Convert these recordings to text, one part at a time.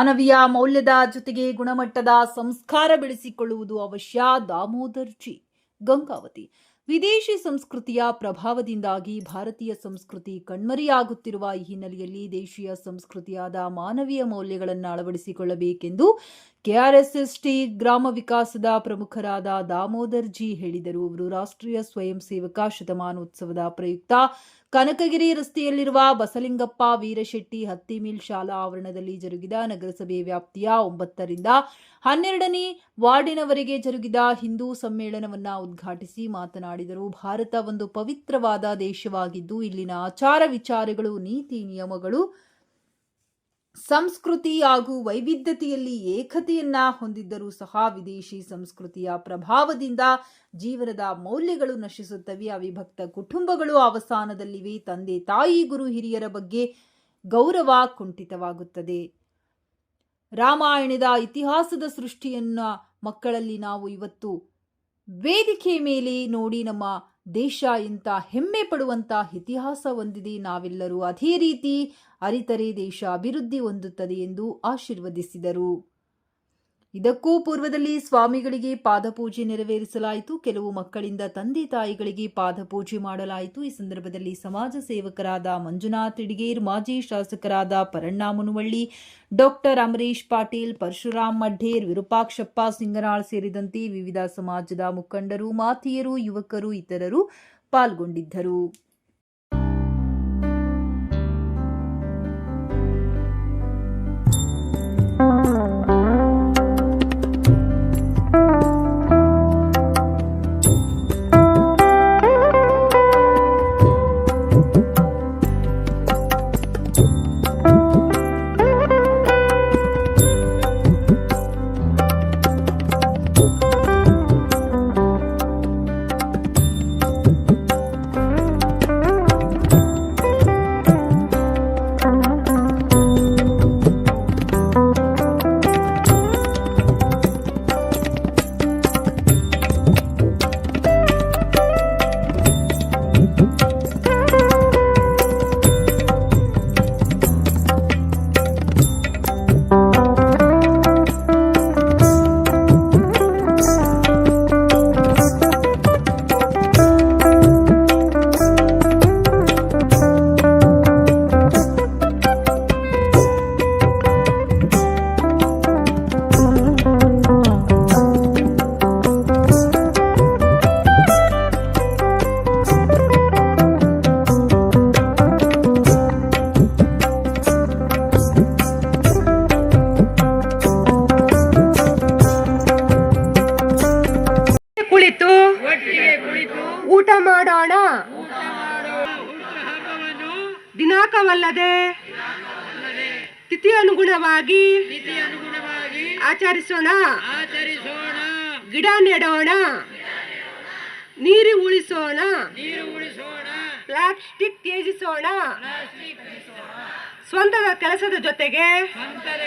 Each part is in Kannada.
ಮಾನವೀಯ ಮೌಲ್ಯದ ಜೊತೆಗೆ ಗುಣಮಟ್ಟದ ಸಂಸ್ಕಾರ ಬೆಳೆಸಿಕೊಳ್ಳುವುದು ಅವಶ್ಯ. ದಾಮೋದರ್ಜಿ ಗಂಗಾವತಿ. ವಿದೇಶಿ ಸಂಸ್ಕೃತಿಯ ಪ್ರಭಾವದಿಂದಾಗಿ ಭಾರತೀಯ ಸಂಸ್ಕೃತಿ ಕಣ್ಮರೆಯಾಗುತ್ತಿರುವ ಈ ಹಿನ್ನೆಲೆಯಲ್ಲಿ ದೇಶೀಯ ಸಂಸ್ಕೃತಿಯಾದ ಮಾನವೀಯ ಮೌಲ್ಯಗಳನ್ನು ಅಳವಡಿಸಿಕೊಳ್ಳಬೇಕೆಂದು ಕೆಆರ್ಎಸ್ಎಸ್ಟಿ ಗ್ರಾಮ ವಿಕಾಸದ ಪ್ರಮುಖರಾದ ದಾಮೋದರ್ ಜಿ ಹೇಳಿದರು. ಅವರು ರಾಷ್ಟ್ರೀಯ ಸ್ವಯಂ ಸೇವಕ ಶತಮಾನೋತ್ಸವದ ಪ್ರಯುಕ್ತ. ಕನಕಗಿರಿ ರಸ್ತೆಯಲ್ಲಿರುವ ಬಸಲಿಂಗಪ್ಪ ವೀರಶೆಟ್ಟಿ ಹತ್ತಿ ಮಿಲ್ ಶಾಲಾ ಆವರಣದಲ್ಲಿ ಜರುಗಿದ ನಗರಸಭೆ ವ್ಯಾಪ್ತಿಯ ಒಂಬತ್ತರಿಂದ ಹನ್ನೆರಡನೇ ವಾರ್ಡಿನವರೆಗೆ ಜರುಗಿದ ಹಿಂದೂ ಸಮ್ಮೇಳನವನ್ನ ಉದ್ಘಾಟಿಸಿ ಮಾತನಾಡಿದರು. ಭಾರತ ಒಂದು ಪವಿತ್ರವಾದ ದೇಶವಾಗಿದ್ದು, ಇಲ್ಲಿನ ಆಚಾರ ವಿಚಾರಗಳು, ನೀತಿ ನಿಯಮಗಳು ಸಂಸ್ಕೃತಿ ಹಾಗೂ ವೈವಿಧ್ಯತೆಯಲ್ಲಿ ಏಕತೆಯನ್ನ ಹೊಂದಿದ್ದರೂ ಸಹ ವಿದೇಶಿ ಸಂಸ್ಕೃತಿಯ ಪ್ರಭಾವದಿಂದ ಜೀವನದ ಮೌಲ್ಯಗಳು ನಶಿಸುತ್ತವೆ. ಅವಿಭಕ್ತ ಕುಟುಂಬಗಳು ಅವಸಾನದಲ್ಲಿವೆ. ತಂದೆ, ತಾಯಿ, ಗುರು, ಹಿರಿಯರ ಬಗ್ಗೆ ಗೌರವ ಕುಂಠಿತವಾಗುತ್ತದೆ. ರಾಮಾಯಣದ ಇತಿಹಾಸದ ಸೃಷ್ಟಿಯನ್ನ ಮಕ್ಕಳಲ್ಲಿ ನಾವು ಇವತ್ತು ವೇದಿಕೆ ಮೇಲೆ ನೋಡಿ ನಮ್ಮ ದೇಶ ಇಂಥ ಹೆಮ್ಮೆ ಪಡುವಂಥ ಇತಿಹಾಸ ಹೊಂದಿದೆ. ನಾವೆಲ್ಲರೂ ಅದೇ ರೀತಿ ಅರಿತರೆ ದೇಶ ಅಭಿವೃದ್ಧಿ ಹೊಂದುತ್ತದೆ ಎಂದು ಆಶೀರ್ವದಿಸಿದರು. ಇದಕ್ಕೂ ಪೂರ್ವದಲ್ಲಿ ಸ್ವಾಮಿಗಳಿಗೆ ಪಾದಪೂಜೆ ನೆರವೇರಿಸಲಾಯಿತು. ಕೆಲವು ಮಕ್ಕಳಿಂದ ತಂದೆ ತಾಯಿಗಳಿಗೆ ಪಾದಪೂಜೆ ಮಾಡಲಾಯಿತು. ಈ ಸಂದರ್ಭದಲ್ಲಿ ಸಮಾಜ ಸೇವಕರಾದ ಮಂಜುನಾಥ್ ಇಡಿಗೇರ್, ಮಾಜಿ ಶಾಸಕರಾದ ಪರಣ್ಣ ಮುನುವಳ್ಳಿ, ಡಾಕ್ಟರ್ ಅಮರೀಶ್ ಪಾಟೀಲ್, ಪರಶುರಾಮ್ ಮಡ್ಡೇರ್ ವಿರೂಪಾಕ್ಷಪ್ಪ ಸಿಂಗನಾಳ್ ಸೇರಿದಂತೆ ವಿವಿಧ ಸಮಾಜದ ಮುಖಂಡರು, ಮಾತಿಯರು, ಯುವಕರು, ಇತರರು ಪಾಲ್ಗೊಂಡಿದ್ದರು. ಮಾಡೋಣ ದಿನಾಂಕವಲ್ಲದೆ ತಿಥಿ ಅನುಗುಣವಾಗಿ ತಿಥಿ ಅನುಗುಣವಾಗಿ ಆಚರಿಸೋಣ. ಆಚರಿಸೋಣ. ಗಿಡ ನೆಡೋಣ. ನೀರು ಉಳಿಸೋಣ. ಪ್ಲಾಸ್ಟಿಕ್ ತ್ಯಜಿಸೋಣ. ಸ್ವಂತದ ಕೆಲಸದ ಜೊತೆಗೆ ಸ್ವಂತದ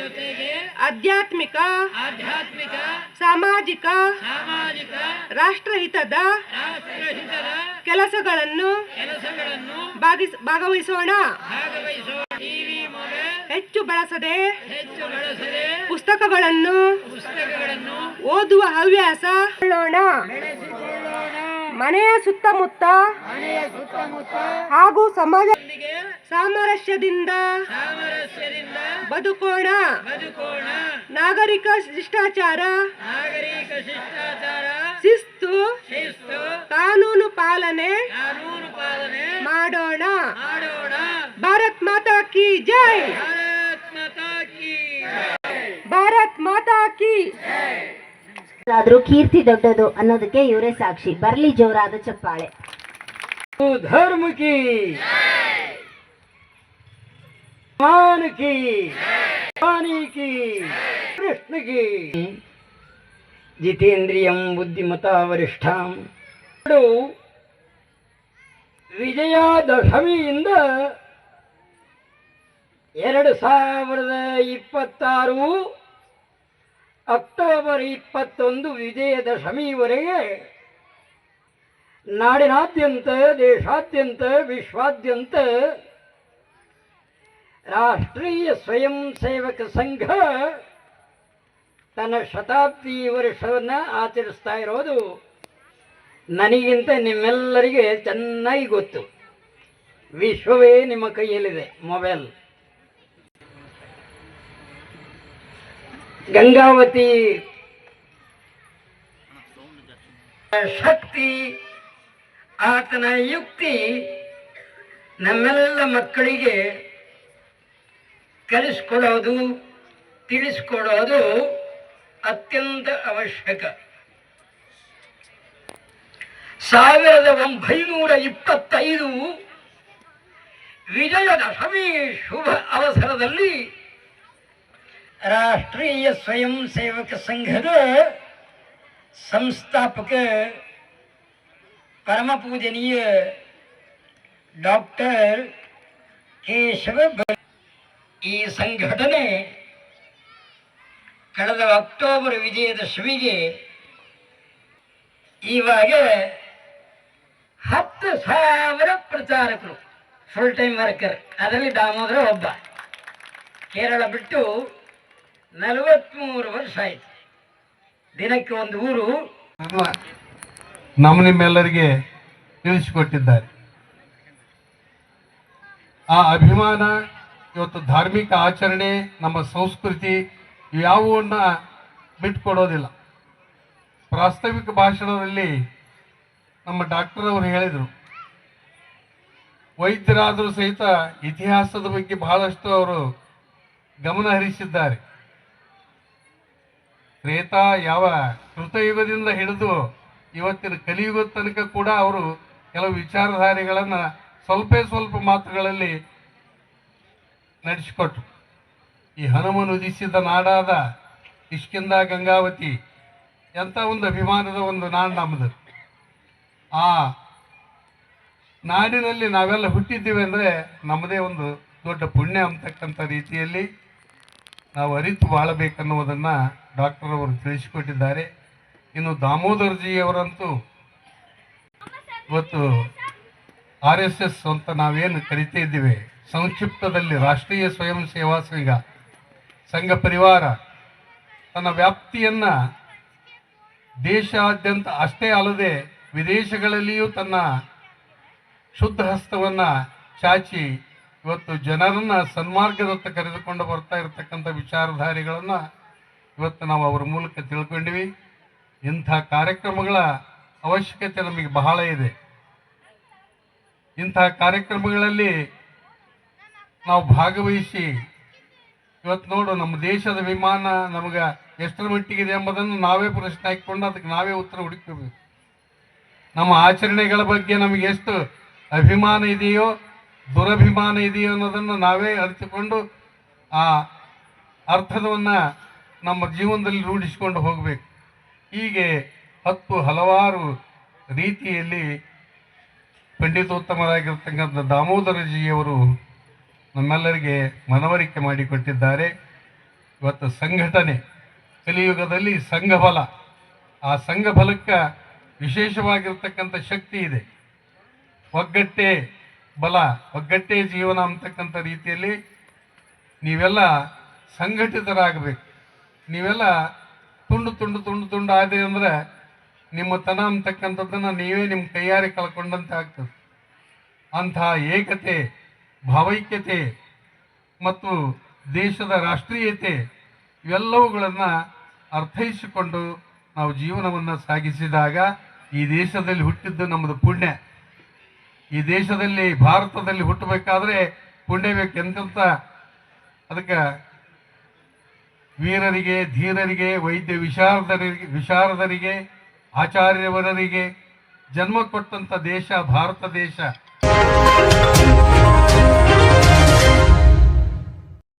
ಜೊತೆಗೆ ಆಧ್ಯಾತ್ಮಿಕ ಆಧ್ಯಾತ್ಮಿಕ ಸಾಮಾಜಿಕ ಸಾಮಾಜಿಕ ರಾಷ್ಟ್ರಹಿತದ ರಾಷ್ಟ್ರಹಿತರ ಕೆಲಸಗಳನ್ನು ಕೆಲಸಗಳನ್ನು ಭಾಗಿಸ್ ಭಾಗವಹಿಸೋಣ. ಭಾಗವಹಿಸೋಣ. ಟಿವಿ ಮೊಬೈಲ್ ಹೆಚ್ಚು ಬಳಸದೆ ಹೆಚ್ಚು ಬಳಸದೆ ಪುಸ್ತಕಗಳನ್ನು ಪುಸ್ತಕಗಳನ್ನು ಓದುವ ಹವ್ಯಾಸ ಬೆಳೆಸಿಕೊಳ್ಳೋಣ ಮನೆಯ ಸುತ್ತಮುತ್ತ ಹಾಗೂ ಸಮಾಜ ಸಾಮರಸ್ಯದಿಂದ ಬದುಕೋಣ. ನಾಗರಿಕ ಶಿಷ್ಟಾಚಾರ ಶಿಸ್ತು ಕಾನೂನು ಪಾಲನೆ ಮಾಡೋಣ. ಭಾರತ್ ಮಾತಾ ಕಿ ಜೈ. ಭಾರತ್ ಮಾತಾ ಕಿ ಭಾರತ್ ಮಾತಾ ಕಿ ಆದ್ರೂ ಕೀರ್ತಿ ದೊಡ್ಡದು ಅನ್ನೋದಕ್ಕೆ ಇವರೇ ಸಾಕ್ಷಿ. ಬರ್ಲಿ ಜೋರಾದ ಚಪ್ಪಾಳೆ. ಧರ್ಮಕಿ ಮಾನಕಿ ಮಾನಿಕಿ ಕೃಷ್ಣಕಿ ಜಿತೇಂದ್ರಿಯಂ ಬುದ್ಧಿಮತಾ ವರಿಷ್ಠಾಂ ವಿಜಯದಶಮಿಯಿಂದ ಎರಡು ಸಾವಿರದ ಇಪ್ಪತ್ತಾರು ಅಕ್ಟೋಬರ್ ಇಪ್ಪತ್ತೊಂದು ವಿಜಯದಶಮಿವರೆಗೆ ನಾಡಿನಾದ್ಯಂತ, ದೇಶಾದ್ಯಂತ, ವಿಶ್ವಾದ್ಯಂತ ರಾಷ್ಟ್ರೀಯ ಸ್ವಯಂ ಸೇವಕ ಸಂಘ ತನ್ನ ಶತಾಬ್ದಿ ವರ್ಷವನ್ನು ಆಚರಿಸ್ತಾ ಇರೋದು ನನಗಿಂತ ನಿಮ್ಮೆಲ್ಲರಿಗೆ ಚೆನ್ನಾಗಿ ಗೊತ್ತು. ವಿಶ್ವವೇ ನಿಮ್ಮ ಕೈಯಲ್ಲಿದೆ ಮೊಬೈಲ್. ಗಂಗಾವತಿ. ಶಕ್ತಿ, ಆತನ ಯುಕ್ತಿ ನಮ್ಮೆಲ್ಲ ಮಕ್ಕಳಿಗೆ ಕಲಿಸ್ಕೊಡೋದು, ತಿಳಿಸ್ಕೊಡೋದು ಅತ್ಯಂತ ಅವಶ್ಯಕ. ಸಾವಿರದ ಒಂಬೈನೂರ ಇಪ್ಪತ್ತೈದು ವಿಜಯದಶಮಿ ಶುಭ ಅವಸರದಲ್ಲಿ ರಾಷ್ಟ್ರೀಯ ಸ್ವಯಂ ಸೇವಕ ಸಂಘದ ಸಂಸ್ಥಾಪಕ ಪರಮ ಪೂಜನೀಯ ಡಾಕ್ಟರ್ ಕೇಶವ ಈ ಸಂಘಟನೆ ಕಳೆದ ಅಕ್ಟೋಬರ್ ವಿಜಯದಶಮಿಗೆ ಇವಾಗ ಹತ್ತು ಸಾವಿರ ಪ್ರಚಾರಕರು ಫುಲ್ ಟೈಮ್ ವರ್ಕರ್ ಅದರಲ್ಲಿ ದಾಮೋದರ ಒಬ್ಬ. ಕೇರಳ ಬಿಟ್ಟು ನಲವತ್ತ್ಮೂರು ವರ್ಷ ಆಯ್ತು. ದಿನಕ್ಕೆ ಒಂದು ಊರು ನಮ್ಮ ನಿಮ್ಮೆಲ್ಲರಿಗೆ ತಿಳಿಸಿಕೊಟ್ಟಿದ್ದಾರೆ. ಆ ಅಭಿಮಾನ, ಇವತ್ತು ಧಾರ್ಮಿಕ ಆಚರಣೆ, ನಮ್ಮ ಸಂಸ್ಕೃತಿ ಯಾವುವನ್ನು ಬಿಟ್ಕೊಡೋದಿಲ್ಲ. ಪ್ರಾಸ್ತಾವಿಕ ಭಾಷಣದಲ್ಲಿ ನಮ್ಮ ಡಾಕ್ಟರ್ ಅವರು ಹೇಳಿದರು, ವೈದ್ಯರಾದರೂ ಸಹಿತ ಇತಿಹಾಸದ ಬಗ್ಗೆ ಬಹಳಷ್ಟು ಅವರು ಗಮನ ಹರಿಸಿದ್ದಾರೆ. ತ್ರೇತಾ ಯಾವ ಕೃತಯುಗದಿಂದ ಹಿಡಿದು ಇವತ್ತಿನ ಕಲಿಯುಗದ ತನಕ ಕೂಡ ಅವರು ಕೆಲವು ವಿಚಾರಧಾರೆಗಳನ್ನು ಸ್ವಲ್ಪ ಸ್ವಲ್ಪ ಮಾತುಗಳಲ್ಲಿ ನಡೆಸಿಕೊಟ್ರು. ಈ ಹನುಮನು ಉದಿಸಿದ ನಾಡಾದ ಇಷ್ಕಿಂದ ಗಂಗಾವತಿ ಎಂಥ ಒಂದು ಅಭಿಮಾನದ ಒಂದು ನಾಡು ನಮ್ಮದು ಆ ನಾಡಿನಲ್ಲಿ ನಾವೆಲ್ಲ ಹುಟ್ಟಿದ್ದೀವಿ ಅಂದರೆ ನಮ್ಮದೇ ಒಂದು ದೊಡ್ಡ ಪುಣ್ಯ ಅಂತಕ್ಕಂಥ ರೀತಿಯಲ್ಲಿ ನಾವು ಅರಿತು ಬಾಳಬೇಕನ್ನುವುದನ್ನು ಡಾಕ್ಟರ್ ಅವರು ತಿಳಿಸಿಕೊಟ್ಟಿದ್ದಾರೆ. ಇನ್ನು ದಾಮೋದರ್ಜಿಯವರಂತೂ ಇವತ್ತು ಆರ್ ಎಸ್ ಎಸ್ ಅಂತ ನಾವೇನು ಕರಿತಾ ಇದ್ದೀವಿ. ಸಂಕ್ಷಿಪ್ತದಲ್ಲಿ ರಾಷ್ಟ್ರೀಯ ಸ್ವಯಂ ಸೇವಾ ಸಂಘ ಸಂಘ ಪರಿವಾರ ತನ್ನ ವ್ಯಾಪ್ತಿಯನ್ನು ದೇಶಾದ್ಯಂತ ಅಷ್ಟೇ ಅಲ್ಲದೆ ವಿದೇಶಗಳಲ್ಲಿಯೂ ತನ್ನ ಶುದ್ಧ ಹಸ್ತವನ್ನು ಚಾಚಿ ಇವತ್ತು ಜನರನ್ನ ಸನ್ಮಾರ್ಗದತ್ತ ಕರೆದುಕೊಂಡು ಬರ್ತಾ ಇರತಕ್ಕಂಥ ವಿಚಾರಧಾರಿಗಳನ್ನು ಇವತ್ತು ನಾವು ಅವರ ಮೂಲಕ ತಿಳ್ಕೊಂಡಿವಿ. ಇಂಥ ಕಾರ್ಯಕ್ರಮಗಳ ಅವಶ್ಯಕತೆ ನಮಗೆ ಬಹಳ ಇದೆ. ಇಂಥ ಕಾರ್ಯಕ್ರಮಗಳಲ್ಲಿ ನಾವು ಭಾಗವಹಿಸಿ ಇವತ್ತು ನೋಡು ನಮ್ಮ ದೇಶದ ವಿಮಾನ ನಮಗೆ ಎಷ್ಟರ ಮಟ್ಟಿಗಿದೆ ಎಂಬುದನ್ನು ನಾವೇ ಪ್ರಶ್ನೆ ಹಾಕಿಕೊಂಡು ಅದಕ್ಕೆ ನಾವೇ ಉತ್ತರ ಹುಡುಕಬೇಕು. ನಮ್ಮ ಆಚರಣೆಗಳ ಬಗ್ಗೆ ನಮಗೆ ಎಷ್ಟು ಅಭಿಮಾನ ಇದೆಯೋ ದುರಭಿಮಾನ ಇದೆಯೋ ಅನ್ನೋದನ್ನು ನಾವೇ ಅರಿತುಕೊಂಡು ಆ ಅರ್ಥವನ್ನು ನಮ್ಮ ಜೀವನದಲ್ಲಿ ರೂಢಿಸಿಕೊಂಡು ಹೋಗಬೇಕು. ಹೀಗೆ ಹತ್ತು ಹಲವಾರು ರೀತಿಯಲ್ಲಿ ಪಂಡಿತೋತ್ತಮರಾಗಿರ್ತಕ್ಕಂಥ ದಾಮೋದರಜಿಯವರು ನಮ್ಮೆಲ್ಲರಿಗೆ ಮನವರಿಕೆ ಮಾಡಿಕೊಟ್ಟಿದ್ದಾರೆ. ಇವತ್ತು ಸಂಘಟನೆ, ಕಲಿಯುಗದಲ್ಲಿ ಸಂಘಬಲ. ಆ ಸಂಘಬಲಕ್ಕೆ ವಿಶೇಷವಾಗಿರ್ತಕ್ಕಂಥ ಶಕ್ತಿ ಇದೆ. ಒಗ್ಗಟ್ಟೆ ಬಲ, ಒಗ್ಗಟ್ಟೆ ಜೀವನ ಅಂತಕ್ಕಂಥ ರೀತಿಯಲ್ಲಿ ನೀವೆಲ್ಲ ಸಂಘಟಿತರಾಗಬೇಕು. ನೀವೆಲ್ಲ ತುಂಡು ತುಂಡು ತುಂಡು ತುಂಡು ಆದರೆ ಅಂದರೆ ನಿಮ್ಮ ತನ ಅಂತಕ್ಕಂಥದ್ದನ್ನು ನೀವೇ ನಿಮ್ಮ ಕೈಯಾರಿ ಕಳ್ಕೊಂಡಂತೆ ಆಗ್ತದೆ. ಅಂತಹ ಏಕತೆ, ಭಾವೈಕ್ಯತೆ ಮತ್ತು ದೇಶದ ರಾಷ್ಟ್ರೀಯತೆ ಇವೆಲ್ಲವುಗಳನ್ನು ಅರ್ಥೈಸಿಕೊಂಡು ನಾವು ಜೀವನವನ್ನು ಸಾಗಿಸಿದಾಗ ಈ ದೇಶದಲ್ಲಿ ಹುಟ್ಟಿದ್ದು ನಮ್ಮದು ಪುಣ್ಯ. ಈ ದೇಶದಲ್ಲಿ, ಭಾರತದಲ್ಲಿ ಹುಟ್ಟಬೇಕಾದ್ರೆ ಕೊಂಡೇಬೇಕು ಎಂತ ಅದಕ್ಕೆ ವೀರರಿಗೆ, ಧೀರರಿಗೆ, ವೈದ್ಯ ವಿಶಾರದರಿಗೆ ವಿಶಾರದರಿಗೆ, ಆಚಾರ್ಯವರರಿಗೆ ಜನ್ಮ ಕೊಟ್ಟಂಥ ದೇಶ, ಭಾರತ ದೇಶ.